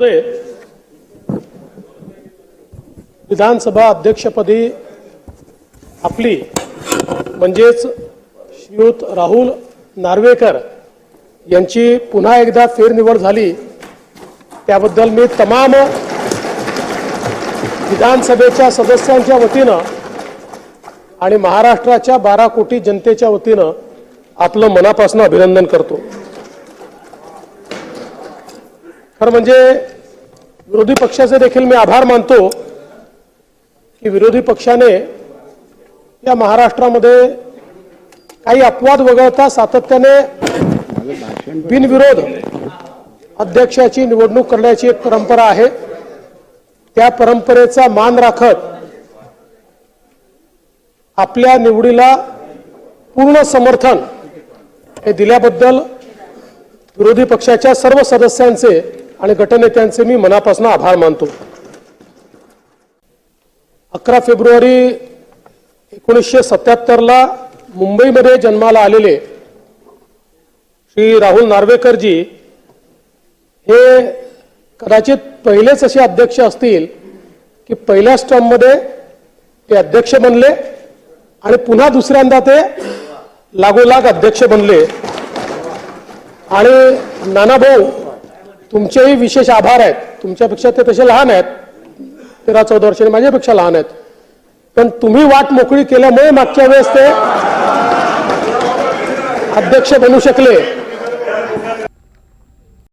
महोदय, विधानसभा अध्यक्षपदी आपली म्हणजेच श्रीयुत राहुल नार्वेकर यांची पुन्हा एकदा फेरनिवड झाली. त्याबद्दल मी तमाम विधानसभेच्या सदस्यांच्या वतीनं आणि महाराष्ट्राच्या बारा कोटी जनतेच्या वतीनं आपलं मनापासून अभिनंदन करतो. खरं म्हणजे विरोधी पक्षाचे देखील मी आभार मानतो की विरोधी पक्षाने या महाराष्ट्रामध्ये काही अपवाद वगळता सातत्याने बिनविरोध अध्यक्षाची निवडणूक करण्याची एक परंपरा आहे. त्या परंपरेचा मान राखत आपल्या निवडीला पूर्ण समर्थन हे दिल्याबद्दल विरोधी पक्षाच्या सर्व सदस्यांचे आणि गटनेत्यांचे मी मनापासून आभार मानतो. अकरा फेब्रुवारी एकोणीसशे सत्याहत्तरला मुंबईमध्ये जन्माला आलेले श्री राहुल नार्वेकरजी हे कदाचित पहिलेच असे अध्यक्ष असतील की पहिल्याच स्टॉममध्ये ते अध्यक्ष बनले आणि पुन्हा दुसऱ्यांदा ते लागोलाग अध्यक्ष बनले. आणि नानाभाऊ तुमचेही विशेष आभार आहेत. तुमच्यापेक्षा ते तसे लहान आहेत. तेरा चौदा वर्षाने माझ्यापेक्षा लहान आहेत. पण तुम्ही वाट मोकळी केल्यामुळे मागच्या वेळेस ते अध्यक्ष बनू शकले.